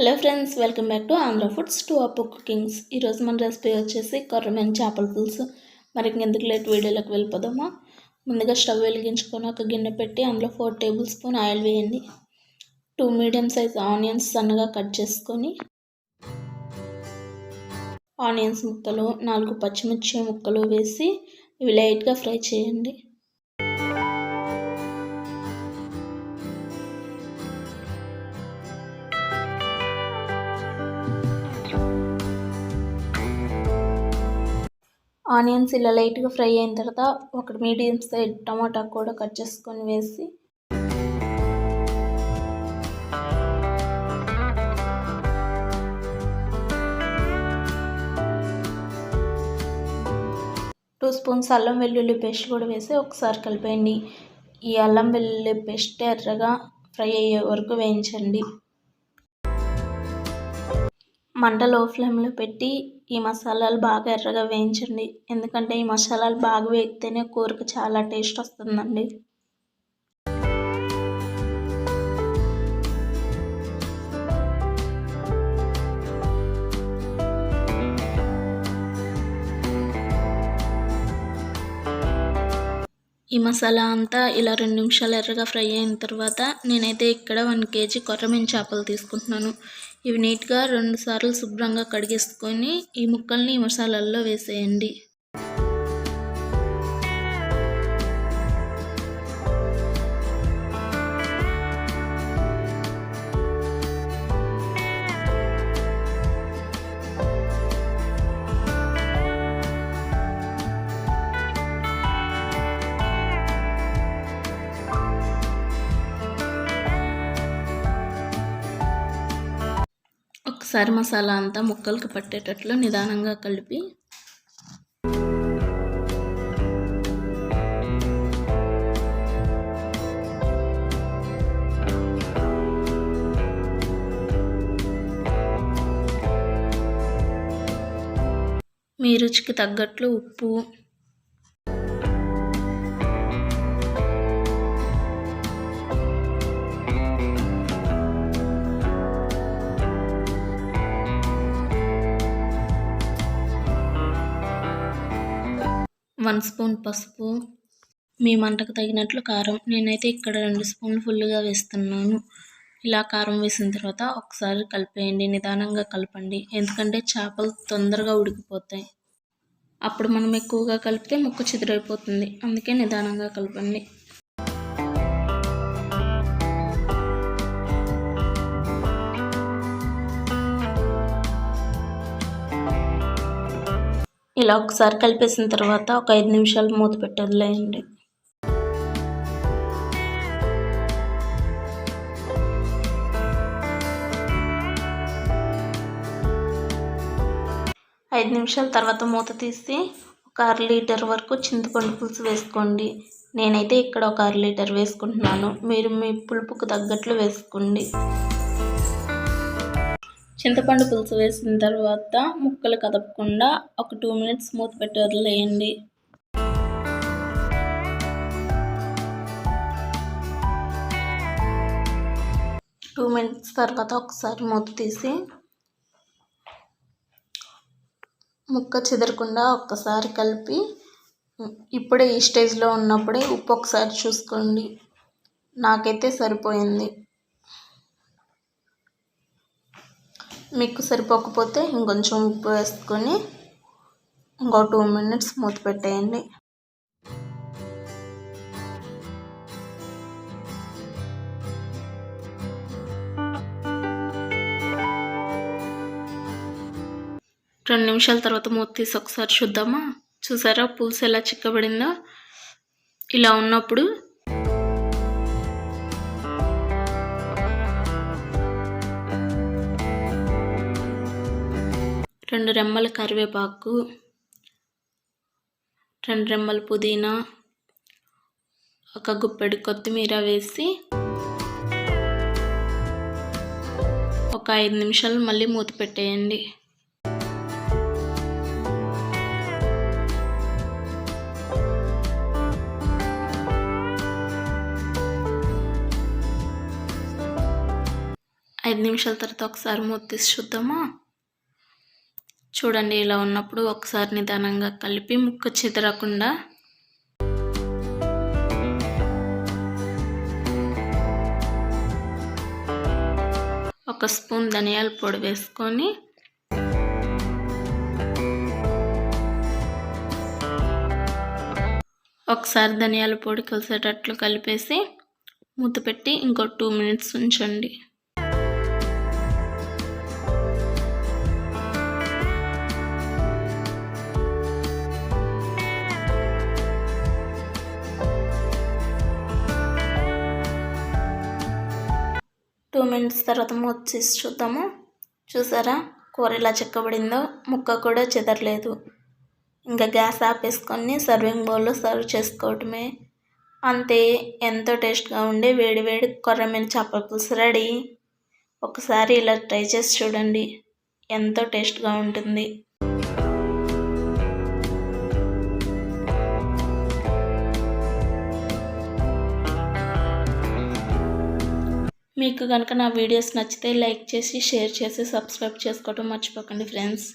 Hello friends welcome back to Andhra foods to Appu cookings ఈరోజు మన recipe వచ్చేసి కొర్రమైన చేపల పులుసు. మరి ఇంకెందుకు లేట్ వీడియోలోకి వెళ్ళిపోదామా? ముందుగా స్టవ్ వెలిగించుకొని ఒక గిన్నె పెట్టి అందులో ఫోర్ టేబుల్ స్పూన్ ఆయిల్ వేయండి. టూ మీడియం సైజ్ ఆనియన్స్ సన్నగా కట్ చేసుకొని ఆనియన్స్ ముక్కలు నాలుగు పచ్చిమిర్చి ముక్కలు వేసి ఇవి లైట్గా ఫ్రై చేయండి. ఆనియన్స్ ఇలా లైట్గా ఫ్రై అయిన తర్వాత ఒక మీడియం సైజ్ టమాటా కూడా కట్ చేసుకొని వేసి టూ స్పూన్స్ అల్లం వెల్లుల్లి పేస్ట్ కూడా వేసి ఒకసారి కలిపేయండి. ఈ అల్లం వెల్లుల్లి పేస్ట్ ఎర్రగా ఫ్రై అయ్యే వరకు వేయించండి. మంట లో ఫ్లేమ్లో పెట్టి ఈ మసాలాలు బాగా ఎర్రగా వేయించండి. ఎందుకంటే ఈ మసాలాలు బాగా వేగితేనే కూరకు చాలా టేస్ట్ వస్తుందండి. ఈ మసాలా అంతా ఇలా రెండు నిమిషాలు ఎర్రగా ఫ్రై అయిన తర్వాత నేనైతే ఇక్కడ వన్ కేజీ కొర్రమీన చేపలు తీసుకుంటున్నాను. ఇవి నీట్గా రెండు సార్లు శుభ్రంగా కడిగేసుకొని ఈ ముక్కల్ని ఈ మసాలాల్లో వేసేయండి. ఒకసారి మసాలా అంతా ముక్కలకు పట్టేటట్లు నిదానంగా కలిపి మీ రుచికి తగ్గట్లు ఉప్పు వన్ స్పూన్ పసుపు మీ మంటకు తగినట్లు కారం. నేనైతే ఇక్కడ రెండు స్పూన్లు ఫుల్గా వేస్తున్నాను. ఇలా కారం వేసిన తర్వాత ఒకసారి కలిపేయండి నిదానంగా కలపండి. ఎందుకంటే చేపలు తొందరగా ఉడికిపోతాయి. అప్పుడు మనం ఎక్కువగా కలిపితే ముక్క చెదిరైపోతుంది. అందుకే నిదానంగా కలపండి. ఇలా ఒకసారి కలిపేసిన తర్వాత ఒక ఐదు నిమిషాలు మూత పెట్టి వదిలేయండి ఐదు నిమిషాల తర్వాత మూత తీసి ఒక అర లీటర్ వరకు చింతపండు పులుసు వేసుకోండి. నేనైతే ఇక్కడ ఒక అర లీటర్ వేసుకుంటున్నాను. మీరు మీ పులుపుకు తగ్గట్లు వేసుకోండి. చింతపండు పులుసు వేసిన తర్వాత ముక్కలు కదపకుండా ఒక టూ మినిట్స్ మూత పెట్టి వదిలేయండి. టూ మినిట్స్ తర్వాత ఒకసారి మూత తీసి ముక్క చెదరకుండా ఒక్కసారి కలిపి ఇప్పుడే ఈ స్టేజ్లో ఉన్నప్పుడే ఉప్పు ఒకసారి చూసుకోండి. నాకైతే సరిపోయింది. మీకు సరిపోకపోతే ఇంకొంచెం ఉప్పు వేసుకొని ఇంకో టూ మినిట్స్ మూత పెట్టేయండి. రెండు నిమిషాల తర్వాత మూత తీసి ఒకసారి చూద్దామా? చూసారా? పులుసు ఎలా చిక్కబడిందో? ఇలా ఉన్నప్పుడు రెండు రెమ్మల కరివేపాకు రెండు రెమ్మల పుదీనా ఒక గుప్పెడు కొత్తిమీర వేసి ఒక ఐదు నిమిషాలు మళ్ళీ మూత పెట్టేయండి. ఐదు నిమిషాల తర్వాత ఒకసారి మూత తీసి చూద్దామా? చూడండి ఇలా ఉన్నప్పుడు ఒకసారి నిదానంగా కలిపి ముక్క చెదరకుండా. ఒక స్పూన్ ధనియాల పొడి వేసుకొని. ఒకసారి ధనియాల పొడి కలిసేటట్లు కలిపేసి మూత పెట్టి ఇంకో టూ మినిట్స్ ఉంచండి. టూ మినిట్స్ తర్వాత మూత తీసి చూద్దాము. చూసారా? కూర ఇలా చిక్కబడిందో? ముక్క కూడా చెదరలేదు. ఇంకా గ్యాస్ ఆపేసుకొని సర్వింగ్ బౌల్లో సర్వ్ చేసుకోవటమే. అంతే ఎంతో టేస్ట్గా ఉండే వేడి వేడి కొర్రమైన చేపల పులుసు రెడీ. ఒకసారి ఇలా ట్రై చేసి చూడండి. ఎంతో టేస్ట్గా ఉంటుంది. మీకు కనుక నా వీడియోస్ నచ్చితే లైక్ చేసి షేర్ చేసి సబ్స్క్రైబ్ చేసుకోవటం మర్చిపోకండి ఫ్రెండ్స్.